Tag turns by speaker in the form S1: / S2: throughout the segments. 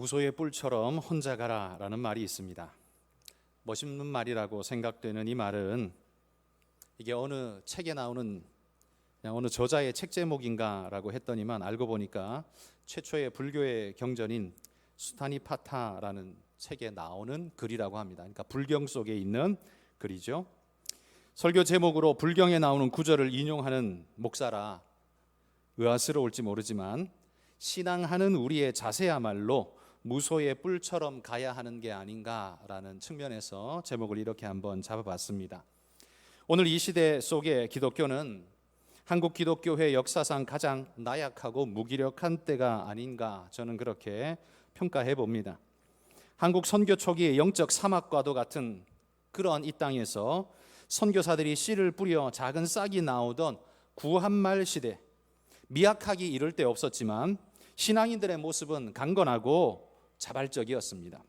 S1: 무소의 뿔처럼 혼자 가라라는 말이 있습니다. 멋있는 말이라고 생각되는 이 말은 이게 어느 책에 나오는 어느 저자의 책 제목인가라고 했더니만 알고 보니까 최초의 불교의 경전인 수타니파타라는 책에 나오는 글이라고 합니다. 그러니까 불경 속에 있는 글이죠. 설교 제목으로 불경에 나오는 구절을 인용하는 목사라 의아스러울지 모르지만 신앙하는 우리의 자세야말로 무소의 뿔처럼 가야 하는 게 아닌가라는 측면에서 제목을 이렇게 한번 잡아봤습니다. 오늘 이 시대 속에 기독교는 한국 기독교회 역사상 가장 나약하고 무기력한 때가 아닌가 저는 그렇게 평가해 봅니다. 한국 선교 초기의 영적 사막과도 같은 그런 이 땅에서 선교사들이 씨를 뿌려 작은 싹이 나오던 구한말 시대 미약하기 이를 데 없었지만 신앙인들의 모습은 강건하고 자발적이었습니다.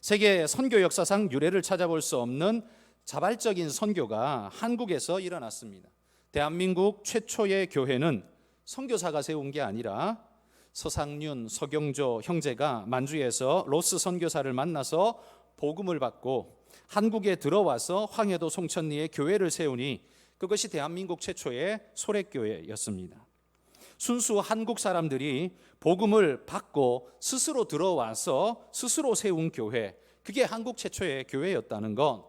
S1: 세계 선교 역사상 유래를 찾아볼 수 없는 자발적인 선교가 한국에서 일어났습니다. 대한민국 최초의 교회는 선교사가 세운 게 아니라 서상윤, 서경조 형제가 만주에서 로스 선교사를 만나서 복음을 받고 한국에 들어와서 황해도 송천리에 교회를 세우니 그것이 대한민국 최초의 소래교회였습니다. 순수 한국 사람들이 복음을 받고 스스로 들어와서 스스로 세운 교회, 그게 한국 최초의 교회였다는 건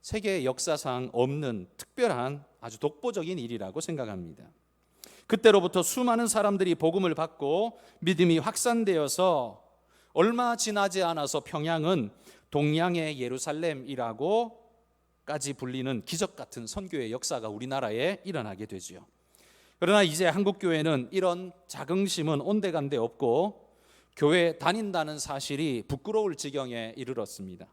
S1: 세계 역사상 없는 특별한 아주 독보적인 일이라고 생각합니다. 그때로부터 수많은 사람들이 복음을 받고 믿음이 확산되어서 얼마 지나지 않아서 평양은 동양의 예루살렘이라고까지 불리는 기적 같은 선교의 역사가 우리나라에 일어나게 되지요. 그러나 이제 한국 교회는 이런 자긍심은 온데간데 없고 교회 다닌다는 사실이 부끄러울 지경에 이르렀습니다.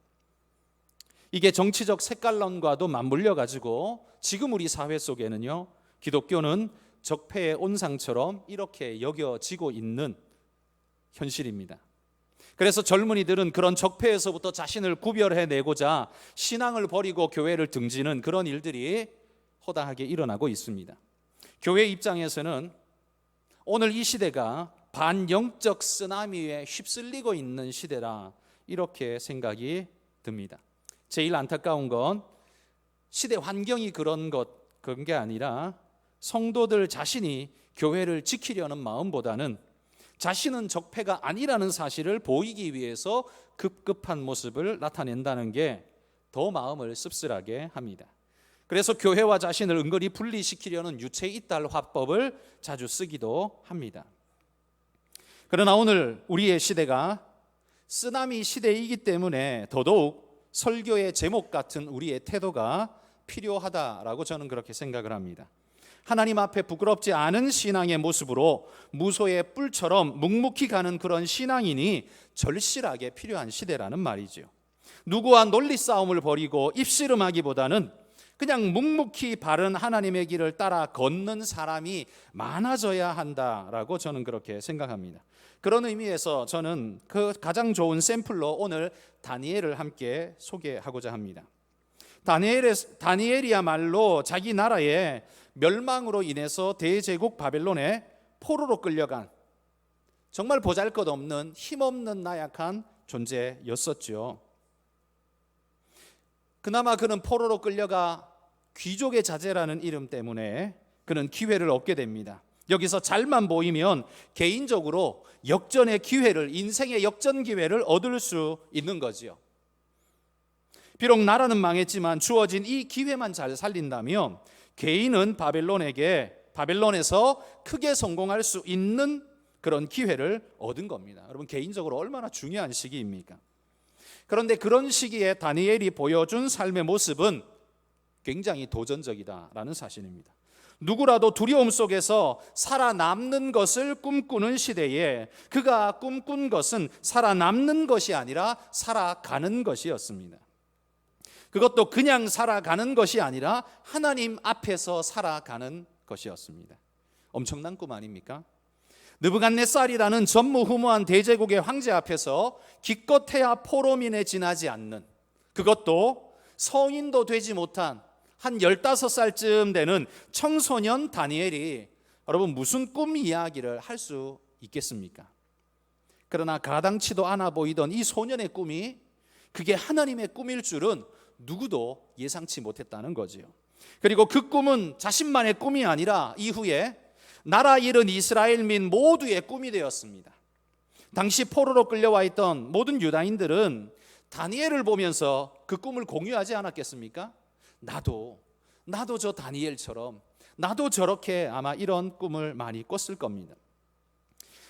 S1: 이게 정치적 색깔론과도 맞물려 가지고 지금 우리 사회 속에는요. 기독교는 적폐의 온상처럼 이렇게 여겨지고 있는 현실입니다. 그래서 젊은이들은 그런 적폐에서부터 자신을 구별해 내고자 신앙을 버리고 교회를 등지는 그런 일들이 허다하게 일어나고 있습니다. 교회 입장에서는 오늘 이 시대가 반영적 쓰나미에 휩쓸리고 있는 시대라 이렇게 생각이 듭니다. 제일 안타까운 건 시대 환경이 그런 것 그런 게 아니라 성도들 자신이 교회를 지키려는 마음보다는 자신은 적폐가 아니라는 사실을 보이기 위해서 급급한 모습을 나타낸다는 게 더 마음을 씁쓸하게 합니다. 그래서 교회와 자신을 은근히 분리시키려는 유체 이탈 화법을 자주 쓰기도 합니다. 그러나 오늘 우리의 시대가 쓰나미 시대이기 때문에 더더욱 설교의 제목 같은 우리의 태도가 필요하다라고 저는 그렇게 생각을 합니다. 하나님 앞에 부끄럽지 않은 신앙의 모습으로 무소의 뿔처럼 묵묵히 가는 그런 신앙인이 절실하게 필요한 시대라는 말이죠. 누구와 논리 싸움을 벌이고 입씨름하기보다는 그냥 묵묵히 바른 하나님의 길을 따라 걷는 사람이 많아져야 한다라고 저는 그렇게 생각합니다. 그런 의미에서 저는 그 가장 좋은 샘플로 오늘 다니엘을 함께 소개하고자 합니다. 다니엘의, 다니엘이야말로 자기 나라의 멸망으로 인해서 대제국 바벨론에 포로로 끌려간 정말 보잘 것 없는 힘없는 나약한 존재였었죠. 그나마 그는 포로로 끌려가 귀족의 자제라는 이름 때문에 그는 기회를 얻게 됩니다. 여기서 잘만 보이면 개인적으로 역전의 기회를 인생의 역전 기회를 얻을 수 있는 거지요. 비록 나라는 망했지만 주어진 이 기회만 잘 살린다면 개인은 바벨론에게 바벨론에서 크게 성공할 수 있는 그런 기회를 얻은 겁니다. 여러분 개인적으로 얼마나 중요한 시기입니까? 그런데 그런 시기에 다니엘이 보여준 삶의 모습은 굉장히 도전적이다라는 사실입니다. 누구라도 두려움 속에서 살아남는 것을 꿈꾸는 시대에 그가 꿈꾼 것은 살아남는 것이 아니라 살아가는 것이었습니다. 그것도 그냥 살아가는 것이 아니라 하나님 앞에서 살아가는 것이었습니다. 엄청난 꿈 아닙니까? 느부갓네살이라는 전무후무한 대제국의 황제 앞에서 기껏해야 포로민에 지나지 않는 그것도 성인도 되지 못한 한 15살쯤 되는 청소년 다니엘이 여러분 무슨 꿈 이야기를 할 수 있겠습니까? 그러나 가당치도 않아 보이던 이 소년의 꿈이 그게 하나님의 꿈일 줄은 누구도 예상치 못했다는 거지요. 그리고 그 꿈은 자신만의 꿈이 아니라 이후에 나라 잃은 이스라엘민 모두의 꿈이 되었습니다. 당시 포로로 끌려와 있던 모든 유다인들은 다니엘을 보면서 그 꿈을 공유하지 않았겠습니까? 나도 나도 저 다니엘처럼 나도 저렇게 아마 이런 꿈을 많이 꿨을 겁니다.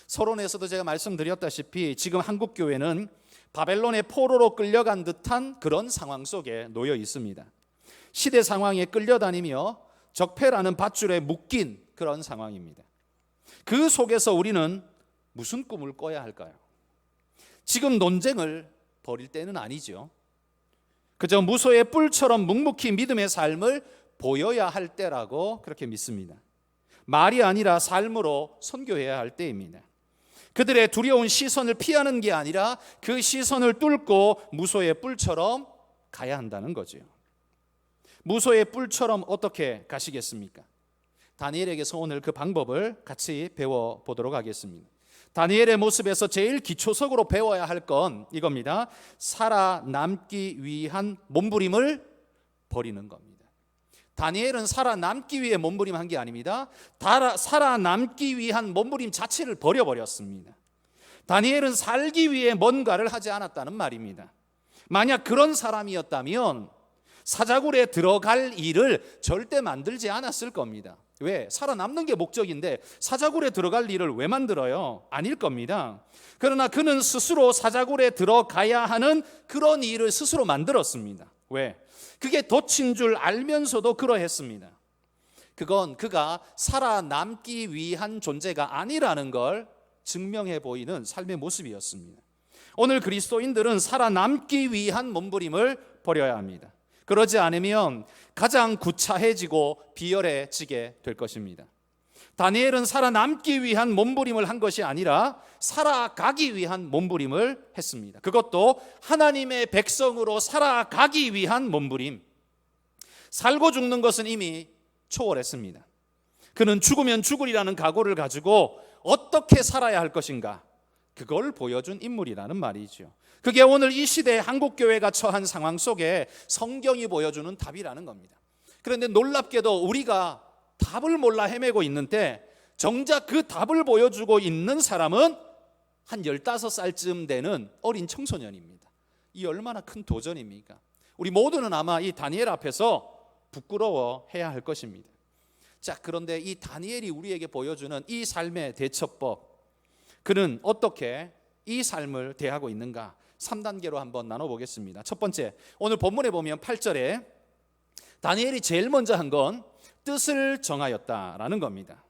S1: 서론에서도 제가 말씀드렸다시피 지금 한국 교회는 바벨론의 포로로 끌려간 듯한 그런 상황 속에 놓여 있습니다. 시대 상황에 끌려다니며 적폐라는 밧줄에 묶인 그런 상황입니다. 그 속에서 우리는 무슨 꿈을 꿔야 할까요? 지금 논쟁을 벌일 때는 아니죠. 그저 무소의 뿔처럼 묵묵히 믿음의 삶을 보여야 할 때라고 그렇게 믿습니다. 말이 아니라 삶으로 선교해야 할 때입니다. 그들의 두려운 시선을 피하는 게 아니라 그 시선을 뚫고 무소의 뿔처럼 가야 한다는 거죠. 무소의 뿔처럼 어떻게 가시겠습니까? 다니엘에게서 오늘 그 방법을 같이 배워 보도록 하겠습니다. 다니엘의 모습에서 제일 기초석으로 배워야 할 건 이겁니다. 살아남기 위한 몸부림을 버리는 겁니다. 다니엘은 살아남기 위해 몸부림한 게 아닙니다. 살아남기 위한 몸부림 자체를 버려버렸습니다. 다니엘은 살기 위해 뭔가를 하지 않았다는 말입니다. 만약 그런 사람이었다면 사자굴에 들어갈 일을 절대 만들지 않았을 겁니다. 왜? 살아남는 게 목적인데 사자굴에 들어갈 일을 왜 만들어요? 아닐 겁니다. 그러나 그는 스스로 사자굴에 들어가야 하는 그런 일을 스스로 만들었습니다. 왜? 그게 덫인 줄 알면서도 그러했습니다. 그건 그가 살아남기 위한 존재가 아니라는 걸 증명해 보이는 삶의 모습이었습니다. 오늘 그리스도인들은 살아남기 위한 몸부림을 버려야 합니다. 그러지 않으면 가장 구차해지고 비열해지게 될 것입니다. 다니엘은 살아남기 위한 몸부림을 한 것이 아니라 살아가기 위한 몸부림을 했습니다. 그것도 하나님의 백성으로 살아가기 위한 몸부림. 살고 죽는 것은 이미 초월했습니다. 그는 죽으면 죽으리라는 각오를 가지고 어떻게 살아야 할 것인가 그걸 보여준 인물이라는 말이죠. 그게 오늘 이 시대 한국 교회가 처한 상황 속에 성경이 보여주는 답이라는 겁니다. 그런데 놀랍게도 우리가 답을 몰라 헤매고 있는데 정작 그 답을 보여주고 있는 사람은 한 15살쯤 되는 어린 청소년입니다. 이 얼마나 큰 도전입니까? 우리 모두는 아마 이 다니엘 앞에서 부끄러워 해야 할 것입니다. 자, 그런데 이 다니엘이 우리에게 보여주는 이 삶의 대처법, 그는 어떻게 이 삶을 대하고 있는가? 3단계로 한번 나눠보겠습니다. 첫 번째, 오늘 본문에 보면 8절에 다니엘이 제일 먼저 한 건 뜻을 정하였다라는 겁니다.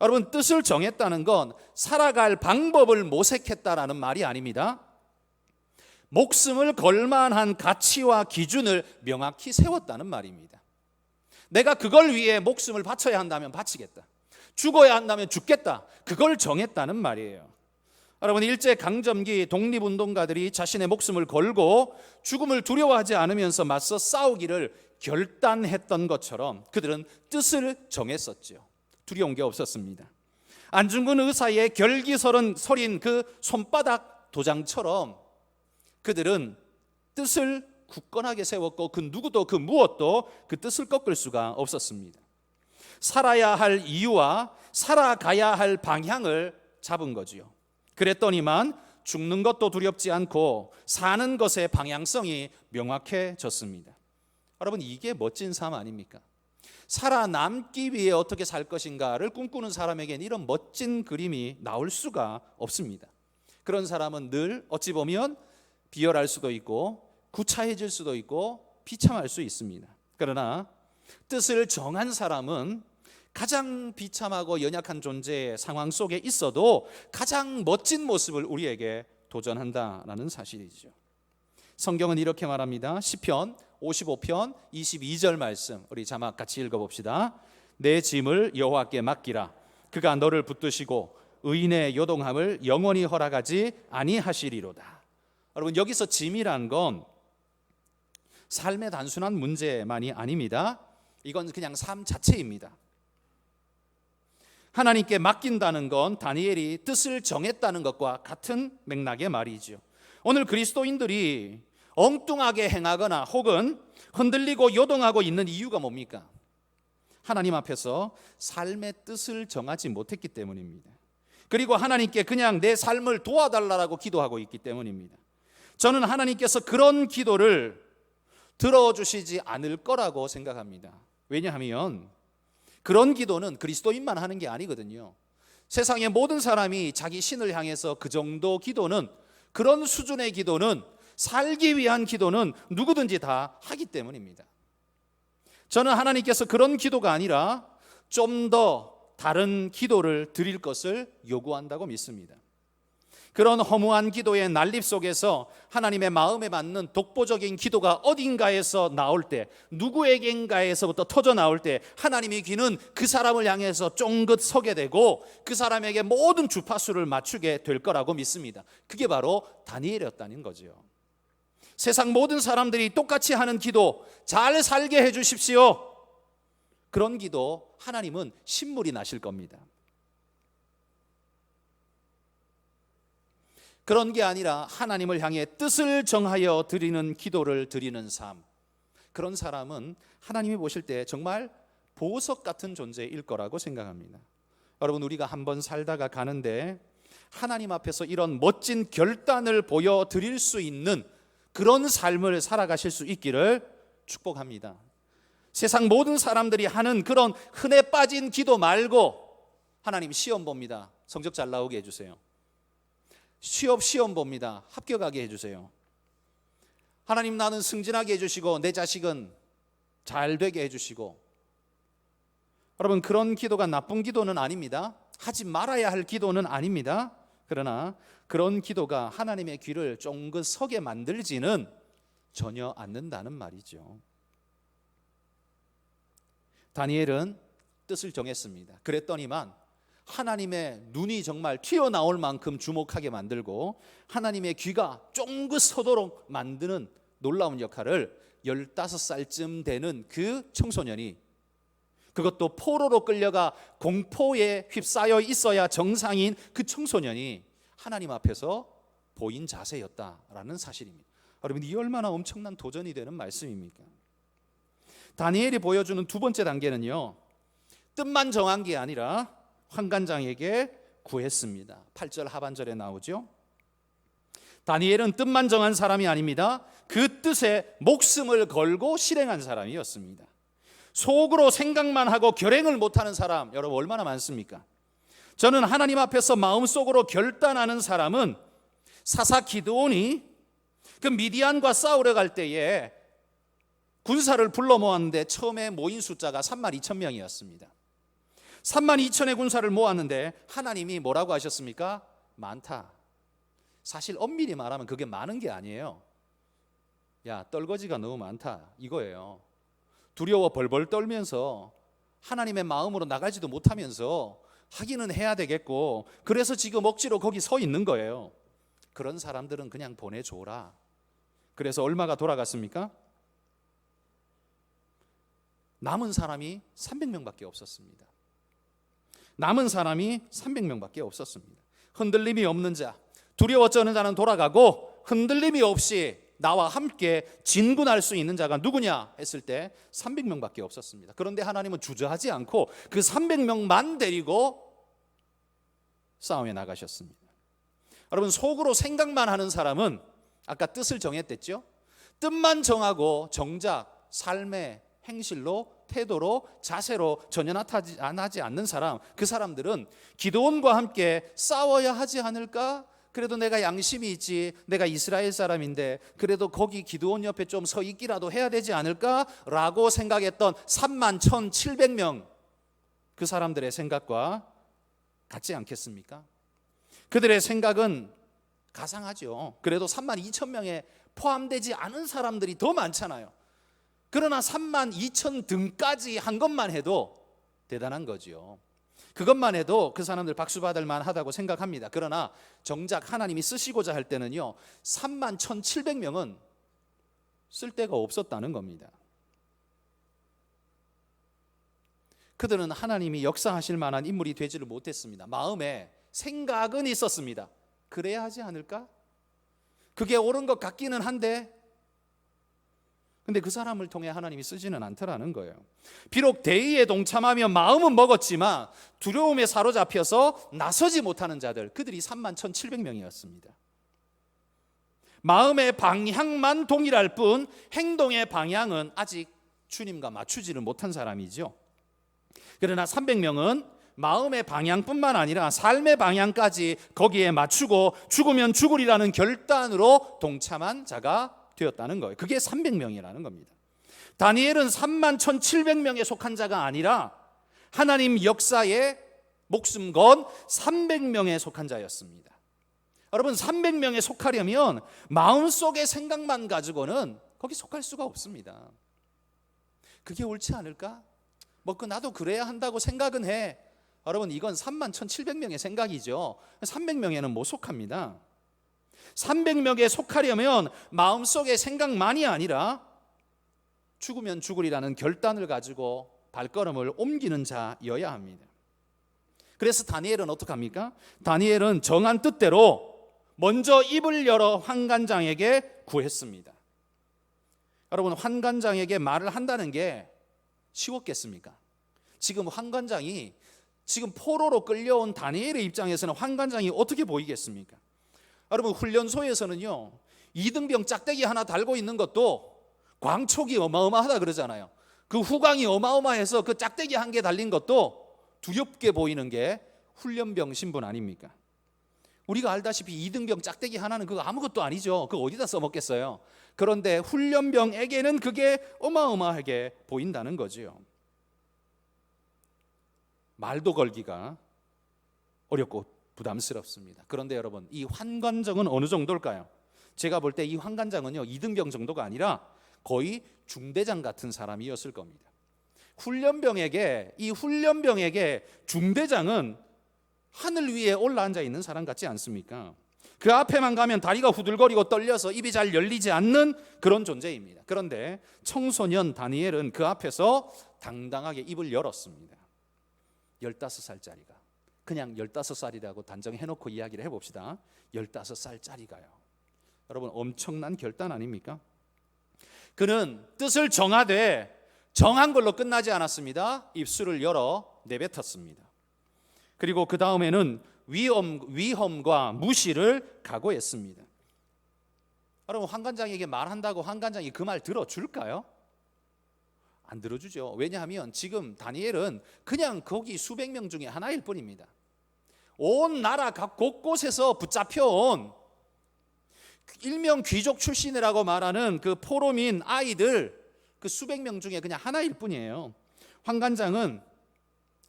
S1: 여러분, 뜻을 정했다는 건 살아갈 방법을 모색했다라는 말이 아닙니다. 목숨을 걸만한 가치와 기준을 명확히 세웠다는 말입니다. 내가 그걸 위해 목숨을 바쳐야 한다면 바치겠다. 죽어야 한다면 죽겠다. 그걸 정했다는 말이에요. 여러분 일제 강점기 독립운동가들이 자신의 목숨을 걸고 죽음을 두려워하지 않으면서 맞서 싸우기를 결단했던 것처럼 그들은 뜻을 정했었죠. 두려운 게 없었습니다. 안중근 의사의 결기설은 서린 그 손바닥 도장처럼 그들은 뜻을 굳건하게 세웠고 그 누구도 그 무엇도 그 뜻을 꺾을 수가 없었습니다. 살아야 할 이유와 살아가야 할 방향을 잡은 거지요. 그랬더니만 죽는 것도 두렵지 않고 사는 것의 방향성이 명확해졌습니다. 여러분 이게 멋진 삶 아닙니까? 살아남기 위해 어떻게 살 것인가를 꿈꾸는 사람에겐 이런 멋진 그림이 나올 수가 없습니다. 그런 사람은 늘 어찌 보면 비열할 수도 있고 구차해질 수도 있고 비참할 수 있습니다. 그러나 뜻을 정한 사람은 가장 비참하고 연약한 존재의 상황 속에 있어도 가장 멋진 모습을 우리에게 도전한다라는 사실이죠. 성경은 이렇게 말합니다. 시편 55편 22절 말씀 우리 자막 같이 읽어 봅시다. 내 짐을 여호와께 맡기라. 그가 너를 붙드시고 의인의 요동함을 영원히 허락하지 아니하시리로다. 여러분 여기서 짐이란 건 삶의 단순한 문제만이 아닙니다. 이건 그냥 삶 자체입니다. 하나님께 맡긴다는 건 다니엘이 뜻을 정했다는 것과 같은 맥락의 말이지요. 오늘 그리스도인들이 엉뚱하게 행하거나 혹은 흔들리고 요동하고 있는 이유가 뭡니까? 하나님 앞에서 삶의 뜻을 정하지 못했기 때문입니다. 그리고 하나님께 그냥 내 삶을 도와달라고 기도하고 있기 때문입니다. 저는 하나님께서 그런 기도를 들어주시지 않을 거라고 생각합니다. 왜냐하면 그런 기도는 그리스도인만 하는 게 아니거든요. 세상의 모든 사람이 자기 신을 향해서 그 정도 기도는 그런 수준의 기도는 살기 위한 기도는 누구든지 다 하기 때문입니다. 저는 하나님께서 그런 기도가 아니라 좀 더 다른 기도를 드릴 것을 요구한다고 믿습니다. 그런 허무한 기도의 난립 속에서 하나님의 마음에 맞는 독보적인 기도가 어딘가에서 나올 때, 누구에겐가에서부터 터져 나올 때, 하나님의 귀는 그 사람을 향해서 쫑긋 서게 되고 그 사람에게 모든 주파수를 맞추게 될 거라고 믿습니다. 그게 바로 다니엘이었다는 거죠. 세상 모든 사람들이 똑같이 하는 기도, 잘 살게 해 주십시오. 그런 기도 하나님은 신물이 나실 겁니다. 그런 게 아니라 하나님을 향해 뜻을 정하여 드리는 기도를 드리는 삶. 그런 사람은 하나님이 보실 때 정말 보석 같은 존재일 거라고 생각합니다. 여러분 우리가 한번 살다가 가는데 하나님 앞에서 이런 멋진 결단을 보여 드릴 수 있는 그런 삶을 살아가실 수 있기를 축복합니다. 세상 모든 사람들이 하는 그런 흔해 빠진 기도 말고 하나님 시험 봅니다. 성적 잘 나오게 해주세요. 취업 시험 봅니다. 합격하게 해주세요. 하나님 나는 승진하게 해주시고 내 자식은 잘 되게 해주시고 여러분 그런 기도가 나쁜 기도는 아닙니다. 하지 말아야 할 기도는 아닙니다. 그러나 그런 기도가 하나님의 귀를 쫑긋 서게 만들지는 전혀 않는다는 말이죠. 다니엘은 뜻을 정했습니다. 그랬더니만 하나님의 눈이 정말 튀어나올 만큼 주목하게 만들고 하나님의 귀가 쫑긋 서도록 만드는 놀라운 역할을 15살쯤 되는 그 청소년이 그것도 포로로 끌려가 공포에 휩싸여 있어야 정상인 그 청소년이 하나님 앞에서 보인 자세였다라는 사실입니다. 여러분 이 얼마나 엄청난 도전이 되는 말씀입니까? 다니엘이 보여주는 두 번째 단계는요. 뜻만 정한 게 아니라 환관장에게 구했습니다. 8절 하반절에 나오죠. 다니엘은 뜻만 정한 사람이 아닙니다. 그 뜻에 목숨을 걸고 실행한 사람이었습니다. 속으로 생각만 하고 결행을 못하는 사람 여러분 얼마나 많습니까? 저는 하나님 앞에서 마음속으로 결단하는 사람은 사사 기드온이 그 미디안과 싸우러 갈 때에 군사를 불러 모았는데 처음에 모인 숫자가 3만 2천 명이었습니다. 3만 2천의 군사를 모았는데 하나님이 뭐라고 하셨습니까? 많다. 사실 엄밀히 말하면 그게 많은 게 아니에요. 야, 떨거지가 너무 많다. 이거예요. 두려워 벌벌 떨면서 하나님의 마음으로 나가지도 못하면서 하기는 해야 되겠고 그래서 지금 억지로 거기 서 있는 거예요. 그런 사람들은 그냥 보내줘라. 그래서 얼마가 돌아갔습니까? 남은 사람이 300명밖에 없었습니다. 남은 사람이 300명밖에 없었습니다. 흔들림이 없는 자, 두려워 쩌는 자는 돌아가고 흔들림이 없이 나와 함께 진군할 수 있는 자가 누구냐 했을 때 300명밖에 없었습니다. 그런데 하나님은 주저하지 않고 그 300명만 데리고 싸움에 나가셨습니다. 여러분 속으로 생각만 하는 사람은 아까 뜻을 정했댔죠. 뜻만 정하고 정작 삶의 행실로 태도로 자세로 전혀 나타나지 않는 사람 그 사람들은 기도원과 함께 싸워야 하지 않을까? 그래도 내가 양심이 있지 내가 이스라엘 사람인데 그래도 거기 기도원 옆에 좀 서 있기라도 해야 되지 않을까라고 생각했던 3만 1,700명 그 사람들의 생각과 같지 않겠습니까? 그들의 생각은 가상하죠. 그래도 3만 2천 명에 포함되지 않은 사람들이 더 많잖아요. 그러나 3만 2천 등까지 한 것만 해도 대단한 거지요. 그것만 해도 그 사람들 박수 받을 만하다고 생각합니다. 그러나 정작 하나님이 쓰시고자 할 때는요. 3만 1,700명은 쓸 데가 없었다는 겁니다. 그들은 하나님이 역사하실 만한 인물이 되지를 못했습니다. 마음에 생각은 있었습니다. 그래야 하지 않을까? 그게 옳은 것 같기는 한데 근데 그 사람을 통해 하나님이 쓰지는 않더라는 거예요. 비록 대의에 동참하며 마음은 먹었지만 두려움에 사로잡혀서 나서지 못하는 자들, 그들이 3만 1,700명이었습니다. 마음의 방향만 동일할 뿐 행동의 방향은 아직 주님과 맞추지를 못한 사람이죠. 그러나 300명은 마음의 방향뿐만 아니라 삶의 방향까지 거기에 맞추고 죽으면 죽으리라는 결단으로 동참한 자가 되었다는 거예요. 그게 300명이라는 겁니다. 다니엘은 3만 1,700명에 속한 자가 아니라 하나님 역사에 목숨 건 300명에 속한 자였습니다. 여러분 300명에 속하려면 마음속의 생각만 가지고는 거기 속할 수가 없습니다. 그게 옳지 않을까? 뭐 그 나도 그래야 한다고 생각은 해. 여러분 이건 3만 1,700명의 생각이죠. 300명에는 못 속합니다. 300명에 속하려면 마음속의 생각만이 아니라 죽으면 죽으리라는 결단을 가지고 발걸음을 옮기는 자여야 합니다. 그래서 다니엘은 어떡합니까? 다니엘은 정한 뜻대로 먼저 입을 열어 환관장에게 구했습니다. 여러분 환관장에게 말을 한다는 게 쉬웠겠습니까? 지금 환관장이 지금 포로로 끌려온 다니엘의 입장에서는 환관장이 어떻게 보이겠습니까? 여러분 훈련소에서는요 이등병 짝대기 하나 달고 있는 것도 광촉이 어마어마하다 그러잖아요. 그 후광이 어마어마해서 그 짝대기 한 개 달린 것도 두렵게 보이는 게 훈련병 신분 아닙니까? 우리가 알다시피 이등병 짝대기 하나는 그거 아무것도 아니죠. 그거 어디다 써먹겠어요. 그런데 훈련병에게는 그게 어마어마하게 보인다는 거지요. 말도 걸기가 어렵고 부담스럽습니다. 그런데 여러분, 이 환관정은 어느 정도일까요? 제가 볼 때 이 환관장은요, 이등병 정도가 아니라 거의 중대장 같은 사람이었을 겁니다. 훈련병에게, 이 훈련병에게 중대장은 하늘 위에 올라앉아 있는 사람 같지 않습니까? 그 앞에만 가면 다리가 후들거리고 떨려서 입이 잘 열리지 않는 그런 존재입니다. 그런데 청소년 다니엘은 그 앞에서 당당하게 입을 열었습니다. 15살짜리가 그냥 15살이라고 단정해 놓고 이야기를 해 봅시다. 15살짜리가요. 여러분 엄청난 결단 아닙니까? 그는 뜻을 정하되 정한 걸로 끝나지 않았습니다. 입술을 열어 내뱉었습니다. 그리고 그 다음에는 위험, 위험과 무시를 각오했습니다. 여러분 환관장에게 말한다고 환관장이 그 말 들어줄까요? 안 들어주죠. 왜냐하면 지금 다니엘은 그냥 거기 수백 명 중에 하나일 뿐입니다. 온 나라 각 곳곳에서 붙잡혀온 일명 귀족 출신이라고 말하는 그 포로민 아이들 그 수백 명 중에 그냥 하나일 뿐이에요. 황관장은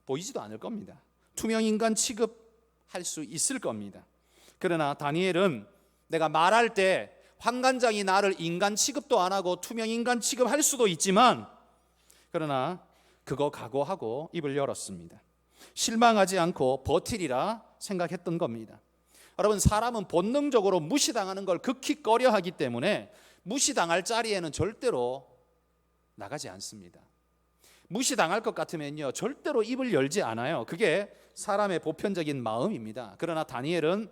S1: 보이지도 않을 겁니다. 투명 인간 취급할 수 있을 겁니다. 그러나 다니엘은 내가 말할 때 황관장이 나를 인간 취급도 안 하고 투명 인간 취급할 수도 있지만 그러나 그거 각오하고 입을 열었습니다. 실망하지 않고 버티리라 생각했던 겁니다. 여러분 사람은 본능적으로 무시당하는 걸 극히 꺼려하기 때문에 무시당할 자리에는 절대로 나가지 않습니다. 무시당할 것 같으면요 절대로 입을 열지 않아요. 그게 사람의 보편적인 마음입니다. 그러나 다니엘은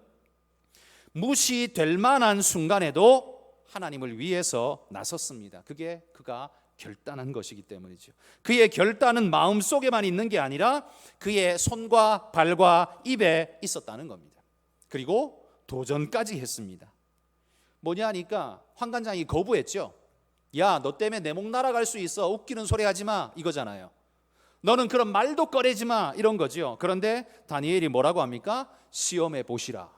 S1: 무시될 만한 순간에도 하나님을 위해서 나섰습니다. 그게 그가 결단한 것이기 때문이죠. 그의 결단은 마음 속에만 있는 게 아니라 그의 손과 발과 입에 있었다는 겁니다. 그리고 도전까지 했습니다. 뭐냐니까 환관장이 거부했죠. 야, 너 때문에 내 목 날아갈 수 있어. 웃기는 소리 하지 마. 이거잖아요. 너는 그런 말도 꺼내지 마. 이런 거죠. 그런데 다니엘이 뭐라고 합니까? 시험해 보시라.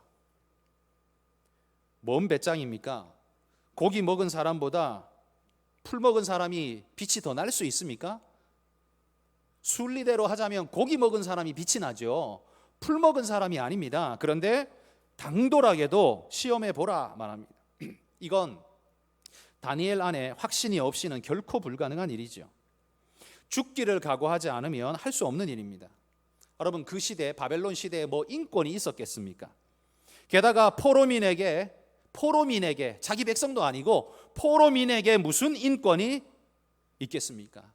S1: 뭔 배짱입니까? 고기 먹은 사람보다 풀 먹은 사람이 빛이 더 날 수 있습니까? 순리대로 하자면 고기 먹은 사람이 빛이 나죠. 풀 먹은 사람이 아닙니다. 그런데 당돌하게도 시험해 보라 말합니다. 이건 다니엘 안에 확신이 없이는 결코 불가능한 일이죠. 죽기를 각오하지 않으면 할 수 없는 일입니다. 여러분 그 시대 바벨론 시대에 뭐 인권이 있었겠습니까? 게다가 포로민에게 포로민에게 자기 백성도 아니고 포로민에게 무슨 인권이 있겠습니까?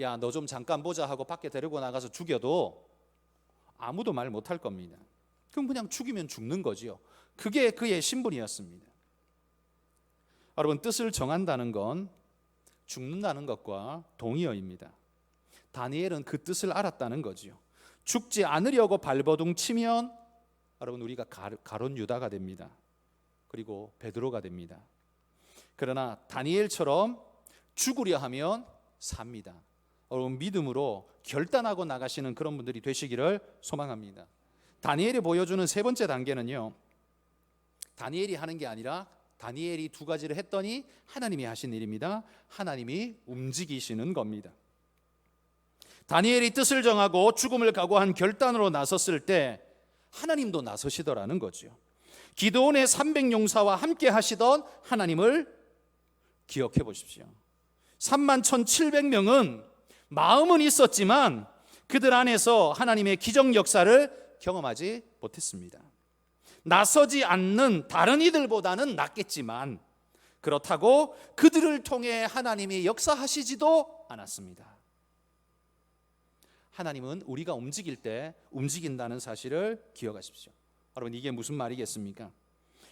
S1: 야 너 좀 잠깐 보자 하고 밖에 데리고 나가서 죽여도 아무도 말 못할 겁니다. 그럼 그냥 죽이면 죽는 거지요. 그게 그의 신분이었습니다. 여러분 뜻을 정한다는 건 죽는다는 것과 동의어입니다. 다니엘은 그 뜻을 알았다는 거지요. 죽지 않으려고 발버둥 치면 여러분 우리가 가론 유다가 됩니다. 그리고 베드로가 됩니다. 그러나 다니엘처럼 죽으려 하면 삽니다. 여러분 믿음으로 결단하고 나가시는 그런 분들이 되시기를 소망합니다. 다니엘이 보여주는 세 번째 단계는요. 다니엘이 하는 게 아니라 다니엘이 두 가지를 했더니 하나님이 하신 일입니다. 하나님이 움직이시는 겁니다. 다니엘이 뜻을 정하고 죽음을 각오한 결단으로 나섰을 때 하나님도 나서시더라는 거죠. 기도원의 300용사와 함께 하시던 하나님을 기억해 보십시오. 3만 1,700명은 마음은 있었지만 그들 안에서 하나님의 기적 역사를 경험하지 못했습니다. 나서지 않는 다른 이들보다는 낫겠지만 그렇다고 그들을 통해 하나님이 역사하시지도 않았습니다. 하나님은 우리가 움직일 때 움직인다는 사실을 기억하십시오. 여러분 이게 무슨 말이겠습니까?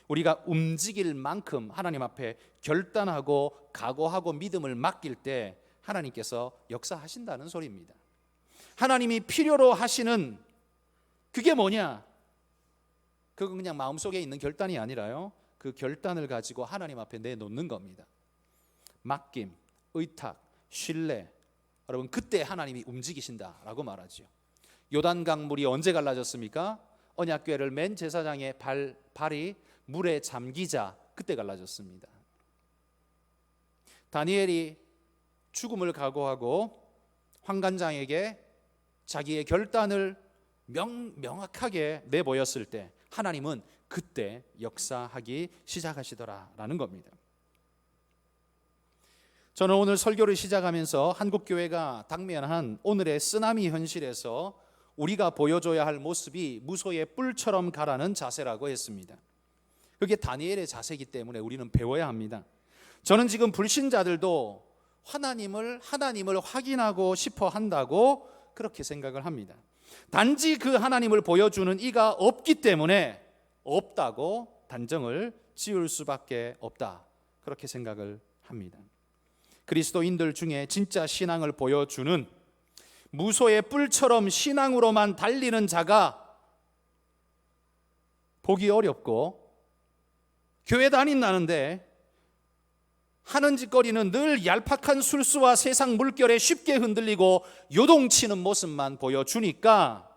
S1: 우리가 움직일 만큼 하나님 앞에 결단하고 각오하고 믿음을 맡길 때 하나님께서 역사하신다는 소리입니다. 하나님이 필요로 하시는 그게 뭐냐? 그건 그냥 마음속에 있는 결단이 아니라요. 그 결단을 가지고 하나님 앞에 내놓는 겁니다. 맡김, 의탁, 신뢰. 여러분 그때 하나님이 움직이신다라고 말하지요. 요단 강 물이 언제 갈라졌습니까? 언약궤를 맨 제사장의 발 발이 물에 잠기자 그때 갈라졌습니다. 다니엘이 죽음을 각오하고 황관장에게 자기의 결단을 명, 명확하게 내보였을 때 하나님은 그때 역사하기 시작하시더라라는 겁니다. 저는 오늘 설교를 시작하면서 한국 교회가 당면한 오늘의 쓰나미 현실에서 우리가 보여줘야 할 모습이 무소의 뿔처럼 가라는 자세라고 했습니다. 그게 다니엘의 자세이기 때문에 우리는 배워야 합니다. 저는 지금 불신자들도 하나님을 하나님을 확인하고 싶어 한다고 그렇게 생각을 합니다. 단지 그 하나님을 보여주는 이가 없기 때문에 없다고 단정을 지을 수밖에 없다. 그렇게 생각을 합니다. 그리스도인들 중에 진짜 신앙을 보여주는 무소의 뿔처럼 신앙으로만 달리는 자가 보기 어렵고 교회 다닌다는데 하는 짓거리는 늘 얄팍한 술수와 세상 물결에 쉽게 흔들리고 요동치는 모습만 보여주니까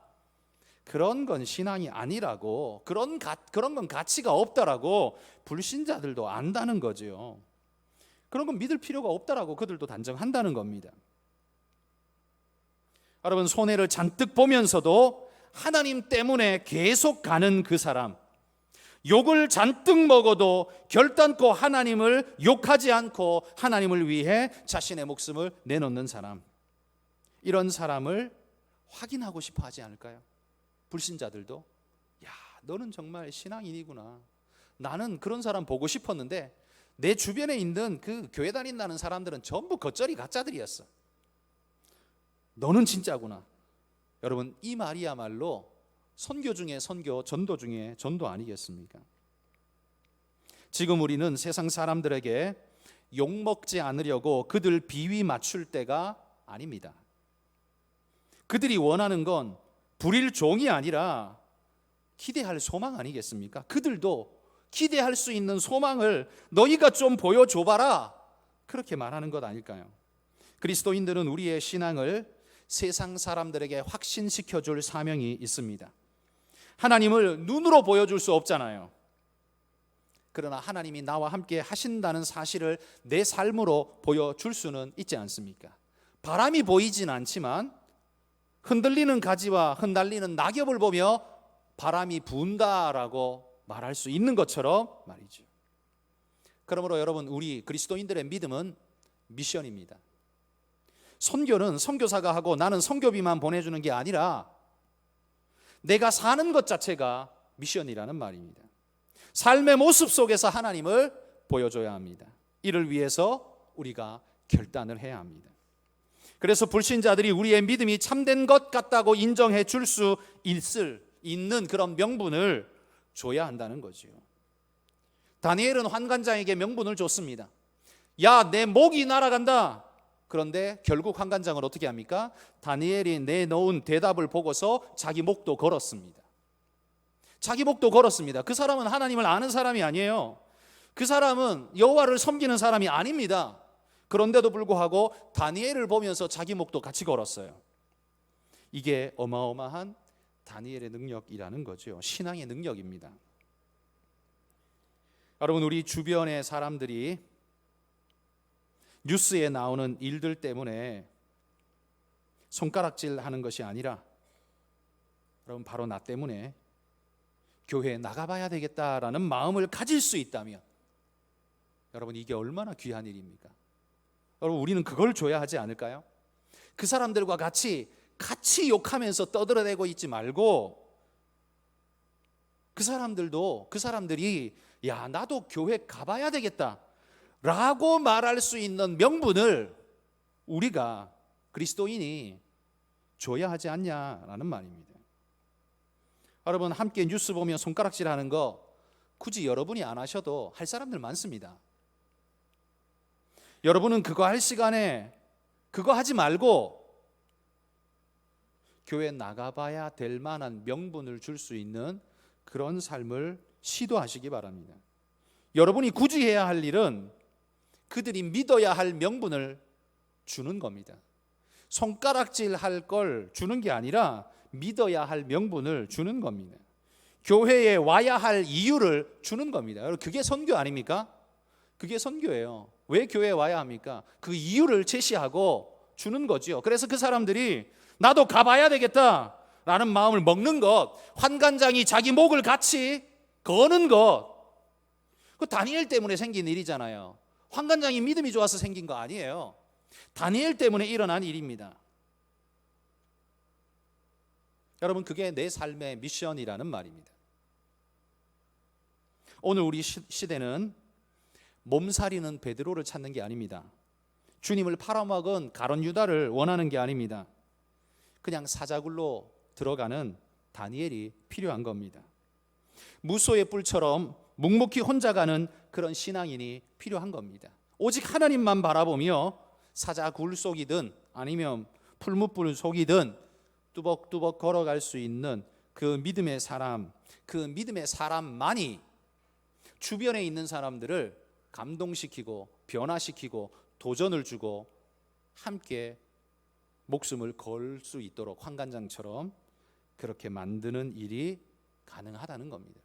S1: 그런 건 신앙이 아니라고 그런 가, 그런 건 가치가 없다라고 불신자들도 안다는 거죠. 그런 건 믿을 필요가 없다라고 그들도 단정한다는 겁니다. 여러분 손해를 잔뜩 보면서도 하나님 때문에 계속 가는 그 사람 욕을 잔뜩 먹어도 결단코 하나님을 욕하지 않고 하나님을 위해 자신의 목숨을 내놓는 사람. 이런 사람을 확인하고 싶어 하지 않을까요? 불신자들도 야, 너는 정말 신앙인이구나. 나는 그런 사람 보고 싶었는데 내 주변에 있는 그 교회 다닌다는 사람들은 전부 겉절이 가짜들이었어. 너는 진짜구나. 여러분, 이 말이야말로 선교 중에 선교, 전도 중에 전도 아니겠습니까? 지금 우리는 세상 사람들에게 욕 먹지 않으려고 그들 비위 맞출 때가 아닙니다. 그들이 원하는 건 불일 종이 아니라 기대할 소망 아니겠습니까? 그들도 기대할 수 있는 소망을 너희가 좀 보여줘봐라. 그렇게 말하는 것 아닐까요? 그리스도인들은 우리의 신앙을 세상 사람들에게 확신시켜 줄 사명이 있습니다. 하나님을 눈으로 보여줄 수 없잖아요. 그러나 하나님이 나와 함께 하신다는 사실을 내 삶으로 보여줄 수는 있지 않습니까? 바람이 보이진 않지만 흔들리는 가지와 흩날리는 낙엽을 보며 바람이 분다라고 말할 수 있는 것처럼 말이죠. 그러므로 여러분 우리 그리스도인들의 믿음은 미션입니다. 선교는 선교사가 하고 나는 선교비만 보내주는 게 아니라 내가 사는 것 자체가 미션이라는 말입니다. 삶의 모습 속에서 하나님을 보여줘야 합니다. 이를 위해서 우리가 결단을 해야 합니다. 그래서 불신자들이 우리의 믿음이 참된 것 같다고 인정해 줄 수 있을 있는 그런 명분을 줘야 한다는 거지요. 다니엘은 환관장에게 명분을 줬습니다. 야, 내 목이 날아간다. 그런데 결국 환관장을 어떻게 합니까? 다니엘이 내놓은 대답을 보고서 자기 목도 걸었습니다. 자기 목도 걸었습니다. 그 사람은 하나님을 아는 사람이 아니에요. 그 사람은 여호와를 섬기는 사람이 아닙니다. 그런데도 불구하고 다니엘을 보면서 자기 목도 같이 걸었어요. 이게 어마어마한 다니엘의 능력이라는 거죠. 신앙의 능력입니다. 여러분 우리 주변의 사람들이 뉴스에 나오는 일들 때문에 손가락질 하는 것이 아니라 여러분 바로 나 때문에 교회에 나가봐야 되겠다라는 마음을 가질 수 있다면 여러분 이게 얼마나 귀한 일입니까? 여러분 우리는 그걸 줘야 하지 않을까요? 그 사람들과 같이 같이 욕하면서 떠들어대고 있지 말고 그 사람들도 그 사람들이 야 나도 교회 가봐야 되겠다 라고 말할 수 있는 명분을 우리가 그리스도인이 줘야 하지 않냐라는 말입니다. 여러분 함께 뉴스 보면 손가락질 하는 거 굳이 여러분이 안 하셔도 할 사람들 많습니다. 여러분은 그거 할 시간에 그거 하지 말고 교회 나가봐야 될 만한 명분을 줄 수 있는 그런 삶을 시도하시기 바랍니다. 여러분이 굳이 해야 할 일은 그들이 믿어야 할 명분을 주는 겁니다. 손가락질 할 걸 주는 게 아니라 믿어야 할 명분을 주는 겁니다. 교회에 와야 할 이유를 주는 겁니다. 그게 선교 아닙니까? 그게 선교예요. 왜 교회에 와야 합니까? 그 이유를 제시하고 주는 거지요. 그래서 그 사람들이 나도 가봐야 되겠다. 라는 마음을 먹는 것, 환관장이 자기 목을 같이 거는 것, 그 다니엘 때문에 생긴 일이잖아요. 환관장이 믿음이 좋아서 생긴 거 아니에요. 다니엘 때문에 일어난 일입니다. 여러분, 그게 내 삶의 미션이라는 말입니다. 오늘 우리 시, 시대는 몸살이는 베드로를 찾는 게 아닙니다. 주님을 팔아먹은 가론 유다를 원하는 게 아닙니다. 그냥 사자굴로 들어가는 다니엘이 필요한 겁니다. 무소의 뿔처럼 묵묵히 혼자 가는 그런 신앙인이 필요한 겁니다. 오직 하나님만 바라보며 사자 굴 속이든 아니면 풀무불 속이든 뚜벅뚜벅 걸어갈 수 있는 그 믿음의 사람, 그 믿음의 사람만이 주변에 있는 사람들을 감동시키고 변화시키고 도전을 주고 함께 목숨을 걸 수 있도록 환관장처럼 그렇게 만드는 일이 가능하다는 겁니다.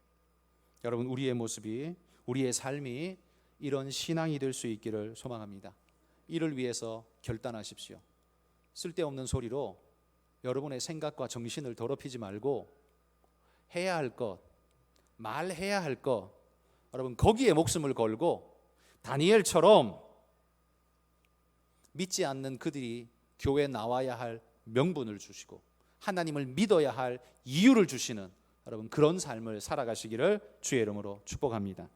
S1: 여러분 우리의 모습이 우리의 삶이 이런 신앙이 될 수 있기를 소망합니다. 이를 위해서 결단하십시오. 쓸데없는 소리로 여러분의 생각과 정신을 더럽히지 말고 해야 할 것, 말해야 할 것, 여러분 거기에 목숨을 걸고 다니엘처럼 믿지 않는 그들이 교회 나와야 할 명분을 주시고 하나님을 믿어야 할 이유를 주시는 여러분 그런 삶을 살아가시기를 주의 이름으로 축복합니다.